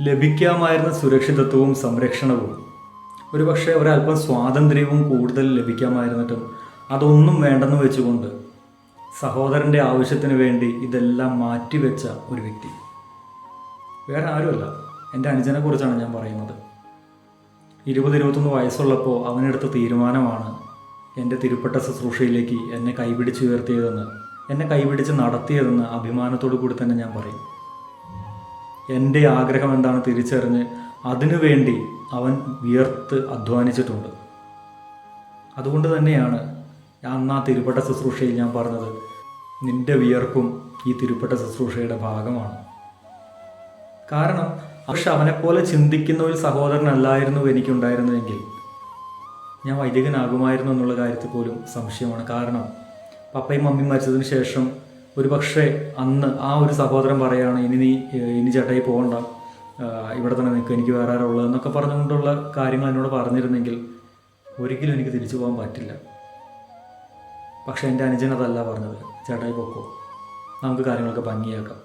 ലഭിക്കാമായിരുന്ന സുരക്ഷിതത്വവും സംരക്ഷണവും. ഒരുപക്ഷെ ഒരല്പം സ്വാതന്ത്ര്യവും കൂടുതൽ ലഭിക്കാമായിരുന്നിട്ടും അതൊന്നും വേണ്ടെന്ന് വെച്ചുകൊണ്ട് സഹോദരന്റെ ആവശ്യത്തിന് വേണ്ടി ഇതെല്ലാം മാറ്റിവെച്ച ഒരു വ്യക്തി. വേറെ ആരുമല്ല. എന്റെ അനുജനെ കുറിച്ചാണ് ഞാൻ പറയുന്നത്. ഇരുപത് ഇരുപത്തൊന്ന് വയസ്സുള്ളപ്പോൾ അവനെടുത്ത തീരുമാനമാണ് എന്റെ തിരുപ്പെട്ട ശുശ്രൂഷയിലേക്ക് എന്നെ കൈപിടിച്ച് ഉയർത്തിയതെന്ന് എന്നെ കൈപിടിച്ച് നടത്തിയതെന്ന് അഭിമാനത്തോടു കൂടി തന്നെ ഞാൻ പറയും. എന്റെ ആഗ്രഹം എന്താണ് തിരിച്ചറിഞ്ഞ് അതിനുവേണ്ടി അവൻ വിയർത്ത് അധ്വാനിച്ചിട്ടുണ്ട്. അതുകൊണ്ട് തന്നെയാണ് അന്ന് ആ തിരുപ്പട്ട ശുശ്രൂഷയിൽ ഞാൻ പറഞ്ഞത് നിന്റെ വിയർപ്പും ഈ തിരുപ്പട്ട ശുശ്രൂഷയുടെ ഭാഗമാണ്. കാരണം പക്ഷെ അവനെപ്പോലെ ചിന്തിക്കുന്ന ഒരു സഹോദരനല്ലായിരുന്നു എനിക്കുണ്ടായിരുന്നുവെങ്കിൽ ഞാൻ വൈദികനാകുമായിരുന്നു എന്നുള്ള കാര്യത്തിൽ പോലും സംശയമാണ്. കാരണം പപ്പയും മമ്മിയും മരിച്ചതിന് ശേഷം ഒരു പക്ഷേ അന്ന് ആ ഒരു സഹോദരൻ പറയാണ് ഇനി നീ ഇനി ചേട്ടായി പോകണ്ട. ഇവിടെ തന്നെ നിൽക്കുക എനിക്ക് വേറെ ആരുള്ളത് എന്നൊക്കെ പറഞ്ഞുകൊണ്ടുള്ള കാര്യങ്ങൾ എന്നോട് പറഞ്ഞിരുന്നെങ്കിൽ ഒരിക്കലും എനിക്ക് തിരിച്ചു പോകാൻ പറ്റില്ല. പക്ഷേ എന്റെ അനുജൻ അതല്ല പറഞ്ഞത്. ചേട്ടായി പൊക്കോ നമുക്ക് കാര്യങ്ങളൊക്കെ ഭംഗിയാക്കാം.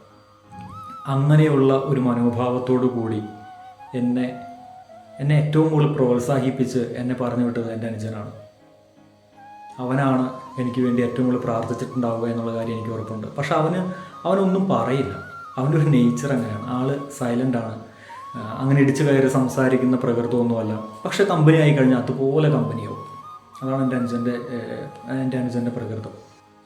അങ്ങനെയുള്ള ഒരു മനോഭാവത്തോടു കൂടി എന്നെ എന്നെ ഏറ്റവും കൂടുതൽ പ്രോത്സാഹിപ്പിച്ച് എന്നെ പറഞ്ഞു വിട്ടത് എന്റെ അനുജനാണ്. അവനാണ് എനിക്ക് വേണ്ടി ഏറ്റവും കൂടുതൽ പ്രാർത്ഥിച്ചിട്ടുണ്ടാവുക എന്നുള്ള കാര്യം എനിക്ക് ഉറപ്പുണ്ട്. പക്ഷെ അവന് അവനൊന്നും പറയില്ല. അവന്റെ ഒരു നേച്ചർ അങ്ങനെയാണ് ആൾ സൈലന്റ് ആണ്. അങ്ങനെ ഇടിച്ചു കയറി സംസാരിക്കുന്ന പ്രകൃതമൊന്നുമല്ല. പക്ഷെ കമ്പനി ആയി കഴിഞ്ഞാൽ അതുപോലെ കമ്പനിയാവും അതാണ് എന്റെ അനുജന്റെ എന്റെ അനുജന്റെ പ്രകൃതം.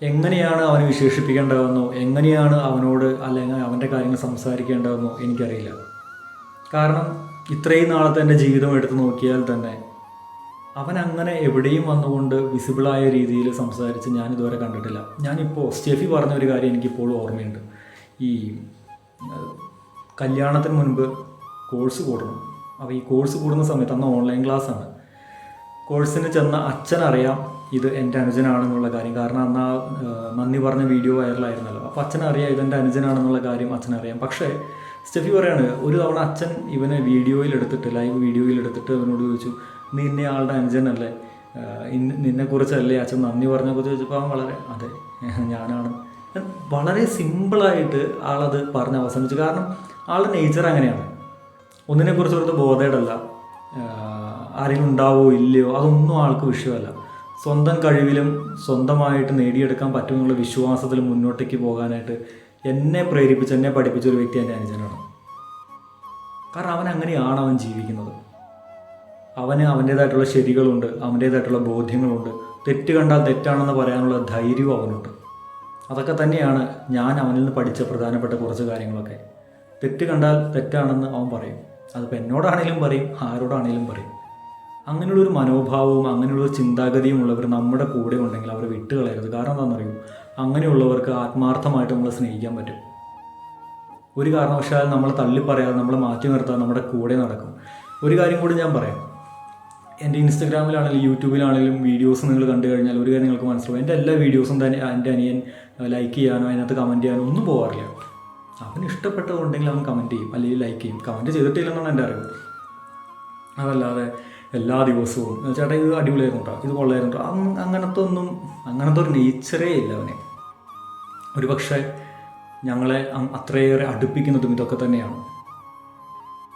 എങ്ങനെയാണ് അവന് വിശേഷിപ്പിക്കേണ്ടതെന്നോ എങ്ങനെയാണ് അവനോട് അല്ലെങ്കിൽ അവന്റെ കാര്യങ്ങൾ സംസാരിക്കേണ്ടതെന്നോ എനിക്കറിയില്ല. കാരണം ഇത്രയും നാളത്തെ എന്റെ ജീവിതം എടുത്തു നോക്കിയാൽ തന്നെ അവൻ അങ്ങനെ എവിടെയും വന്നുകൊണ്ട് വിസിബിളായ രീതിയിൽ സംസാരിച്ച് ഞാൻ ഇതുവരെ കണ്ടിട്ടില്ല. ഞാനിപ്പോൾ സ്റ്റെഫി പറഞ്ഞ ഒരു കാര്യം എനിക്കിപ്പോഴും ഓർമ്മയുണ്ട്. ഈ കല്യാണത്തിന് മുൻപ് കോഴ്സ് കൂടണം. അപ്പോൾ ഈ കോഴ്സ് കൂടുന്ന സമയത്ത് അന്ന് ഓൺലൈൻ ക്ലാസ്സാണ്. കോഴ്സിന് ചെന്ന അച്ഛനറിയാം ഇത് എന്റെ അനുജനാണെന്നുള്ള കാര്യം. കാരണം അന്ന് ആ നന്ദി പറഞ്ഞ വീഡിയോ വൈറലായിരുന്നല്ലോ. അപ്പോൾ അച്ഛനറിയാം ഇത് എന്റെ അനുജനാണെന്നുള്ള കാര്യം അച്ഛനറിയാം. പക്ഷേ സ്റ്റെഫി പറയാണ് ഒരു തവണ അച്ഛൻ ഇവനെ വീഡിയോയിൽ എടുത്തിട്ട് ലൈവ് വീഡിയോയിൽ എടുത്തിട്ട് അവനോട് ചോദിച്ചു നീ ഇന്ന ആളുടെ അനുജനല്ലേ? നിന്നെക്കുറിച്ചല്ലേ അച്ഛൻ നന്ദി പറഞ്ഞപ്പോൾ ചോദിച്ചപ്പോൾ അവൻ വളരെ അതെ ഞാനാണ്. വളരെ സിമ്പിളായിട്ട് ആളത് പറഞ്ഞ് അവസാനിച്ചു കാരണം ആളുടെ നേച്ചർ അങ്ങനെയാണ്. ഒന്നിനെക്കുറിച്ച് ഒരു ബോധേടല്ല. ആരെങ്കിലും ഉണ്ടാവോ ഇല്ലയോ അതൊന്നും ആൾക്ക് വിഷയമല്ല. സ്വന്തം കഴിവിലും സ്വന്തമായിട്ട് നേടിയെടുക്കാൻ പറ്റുമെന്നുള്ള വിശ്വാസത്തിൽ മുന്നോട്ടേക്ക് പോകാനായിട്ട് എന്നെ പ്രേരിപ്പിച്ച് എന്നെ പഠിപ്പിച്ച ഒരു വ്യക്തി എന്റെ അനുജനാണ്. കാരണം അവൻ അങ്ങനെയാണ് അവൻ ജീവിക്കുന്നത്. അവന് അവന്റേതായിട്ടുള്ള ശരികളുണ്ട് അവന്റേതായിട്ടുള്ള ബോധ്യങ്ങളുണ്ട്. തെറ്റ് കണ്ടാൽ തെറ്റാണെന്ന് പറയാനുള്ള ധൈര്യവും അവനുണ്ട്. അതൊക്കെ തന്നെയാണ് ഞാൻ അവനിൽ നിന്ന് പഠിച്ച പ്രധാനപ്പെട്ട കുറച്ച് കാര്യങ്ങളൊക്കെ. തെറ്റ് കണ്ടാൽ തെറ്റാണെന്ന് അവൻ പറയും. അതിപ്പോൾ എന്നോടാണെങ്കിലും പറയും ആരോടാണെങ്കിലും പറയും. അങ്ങനെയുള്ളൊരു മനോഭാവവും അങ്ങനെയുള്ള ചിന്താഗതിയും ഉള്ളവർ നമ്മുടെ കൂടെ ഉണ്ടെങ്കിൽ അവരെ വിട്ടുകളയരുത്. കാരണം എന്താണെന്നറിയൂ? അങ്ങനെയുള്ളവർക്ക് ആത്മാർത്ഥമായിട്ട് നമ്മളെ സ്നേഹിക്കാൻ പറ്റും. ഒരു കാരണവശാലും നമ്മളെ തള്ളി പറയാതെ നമ്മളെ മാറ്റി നിർത്താതെ നമ്മുടെ കൂടെ നടക്കും. ഒരു കാര്യം കൂടി ഞാൻ പറയാം. എന്റെ ഇൻസ്റ്റഗ്രാമിലാണെങ്കിലും യൂട്യൂബിലാണെങ്കിലും വീഡിയോസ് നിങ്ങൾ കണ്ടു കഴിഞ്ഞാൽ ഒരു കാര്യം നിങ്ങൾക്ക് മനസ്സിലാവും. എന്റെ എല്ലാ വീഡിയോസും തന്നെ എന്റെ അനിയൻ ലൈക്ക് ചെയ്യാനോ അതിനകത്ത് കമന്റ് ചെയ്യാനോ ഒന്നും പോകാറില്ല അവന് ഇഷ്ടപ്പെട്ടതുണ്ടെങ്കിൽ അവൻ കമന്റ് ചെയ്യും. അല്ലെങ്കിൽ ലൈക്ക് ചെയ്യും. കമന്റ് ചെയ്തിട്ടില്ലെന്നാണ് എന്റെ അറിവ്. അതല്ലാതെ എല്ലാ ദിവസവും ചേട്ടാ ഇത് അടിപൊളിയായിരുന്നു കേട്ടോ ഇത് കൊള്ളായിരുന്നു കേട്ടോ അങ് അങ്ങനത്തെ ഒന്നും അങ്ങനത്തെ ഒരു നേച്ചറേ ഇല്ല അവനെ. ഒരു പക്ഷേ ഞങ്ങളെ അത്രയേറെ അടുപ്പിക്കുന്നതും ഇതൊക്കെ തന്നെയാണ്.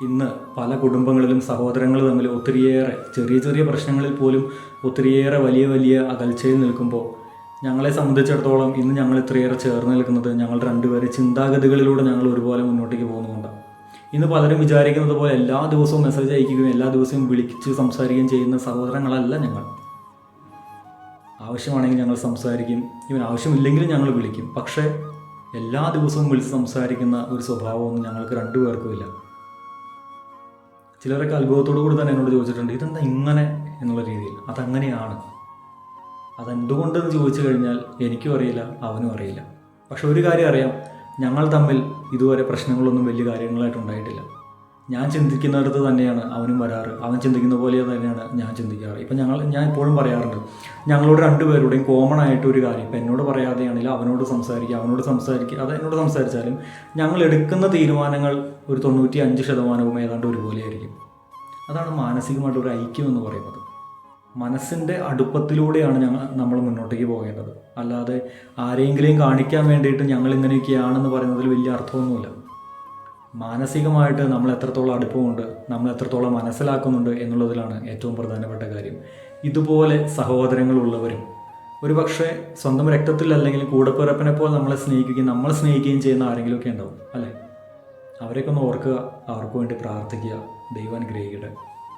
ഇന്ന് പല കുടുംബങ്ങളിലും സഹോദരങ്ങൾ തമ്മിൽ ഒത്തിരിയേറെ ചെറിയ ചെറിയ പ്രശ്നങ്ങളിൽ പോലും ഒത്തിരിയേറെ വലിയ വലിയ അകൽച്ചയിൽ നിൽക്കുമ്പോൾ ഞങ്ങളെ സംബന്ധിച്ചിടത്തോളം ഇന്ന് ഞങ്ങൾ ഇത്രയേറെ ചേർന്ന് നിൽക്കുന്നത് ഞങ്ങൾ രണ്ടുപേരെ ചിന്താഗതികളിലൂടെ ഞങ്ങൾ ഒരുപോലെ മുന്നോട്ടേക്ക് പോകുന്നുണ്ട്. ഇന്ന് പലരും വിചാരിക്കുന്നത് പോലെ എല്ലാ ദിവസവും മെസ്സേജ് അയക്കുകയും എല്ലാ ദിവസവും വിളിച്ച് സംസാരിക്കുകയും ചെയ്യുന്ന സഹോദരങ്ങളല്ല ഞങ്ങൾ. ആവശ്യമാണെങ്കിൽ ഞങ്ങൾ സംസാരിക്കും ഇവൻ ആവശ്യമില്ലെങ്കിലും ഞങ്ങൾ വിളിക്കും. പക്ഷേ എല്ലാ ദിവസവും വിളിച്ച് സംസാരിക്കുന്ന ഒരു സ്വഭാവമൊന്നും ഞങ്ങൾക്ക് രണ്ടുപേർക്കും ഇല്ല. ചിലരൊക്കെ അത്ഭുതത്തോടു കൂടി തന്നെ എന്നോട് ചോദിച്ചിട്ടുണ്ട് ഇതെന്താ ഇങ്ങനെ? എന്നുള്ള രീതിയിൽ. അതങ്ങനെയാണ്. അതെന്തുകൊണ്ടെന്ന് ചോദിച്ചു കഴിഞ്ഞാൽ എനിക്കും അറിയില്ല അവനും അറിയില്ല. പക്ഷെ ഒരു കാര്യം അറിയാം ഞങ്ങൾ തമ്മിൽ ഇതുവരെ പ്രശ്നങ്ങളൊന്നും വലിയ കാര്യങ്ങളായിട്ട് ഉണ്ടായിട്ടില്ല. ഞാൻ ചിന്തിക്കുന്നിടത്ത് തന്നെയാണ് അവനും വരാറ്. അവൻ ചിന്തിക്കുന്ന പോലെ തന്നെയാണ് ഞാൻ ചിന്തിക്കാറ്. ഇപ്പം ഞങ്ങൾ ഞാൻ ഇപ്പോഴും പറയാറുണ്ട് ഞങ്ങളോട് രണ്ടുപേരുടെയും കോമൺ ആയിട്ട് ഒരു കാര്യം. ഇപ്പം എന്നോട് പറയാതെയാണെങ്കിലും അവനോട് സംസാരിക്കുക അവനോട് സംസാരിക്കുക. അത് എന്നോട് സംസാരിച്ചാലും ഞങ്ങൾ എടുക്കുന്ന തീരുമാനങ്ങൾ ഒരു തൊണ്ണൂറ്റി അഞ്ച് ശതമാനവും ഏതാണ്ട് ഒരുപോലെയായിരിക്കും അതാണ് മാനസികമായിട്ട് ഒരു ഐക്യം എന്ന് പറയുന്നത്. മനസ്സിന്റെ അടുപ്പത്തിലൂടെയാണ് ഞങ്ങൾ നമ്മൾ മുന്നോട്ടേക്ക് പോകേണ്ടത്. അല്ലാതെ ആരെങ്കിലും കാണിക്കാൻ വേണ്ടിയിട്ട് ഞങ്ങൾ ഇങ്ങനെയൊക്കെയാണെന്ന് പറയുന്നതിൽ വലിയ അർത്ഥമൊന്നുമില്ല. മാനസികമായിട്ട് നമ്മൾ എത്രത്തോളം അടുപ്പമുണ്ട് നമ്മൾ എത്രത്തോളം മനസ്സിലാക്കുന്നുണ്ട് എന്നുള്ളതിലാണ് ഏറ്റവും പ്രധാനപ്പെട്ട കാര്യം. ഇതുപോലെ സഹോദരങ്ങളുള്ളവരും ഒരു പക്ഷേ സ്വന്തം രക്തത്തിൽ അല്ലെങ്കിൽ കൂടപ്പിറപ്പിനെ പോലെ നമ്മളെ സ്നേഹിക്കുകയും നമ്മളെ സ്നേഹിക്കുകയും ചെയ്യുന്ന ആരെങ്കിലുമൊക്കെ ഉണ്ടാവും അല്ലേ? അവരെയൊക്കെ ഒന്ന് ഓർക്കുക അവർക്ക് വേണ്ടി പ്രാർത്ഥിക്കുക ദൈവം അനുഗ്രഹിക്കട്ടെ.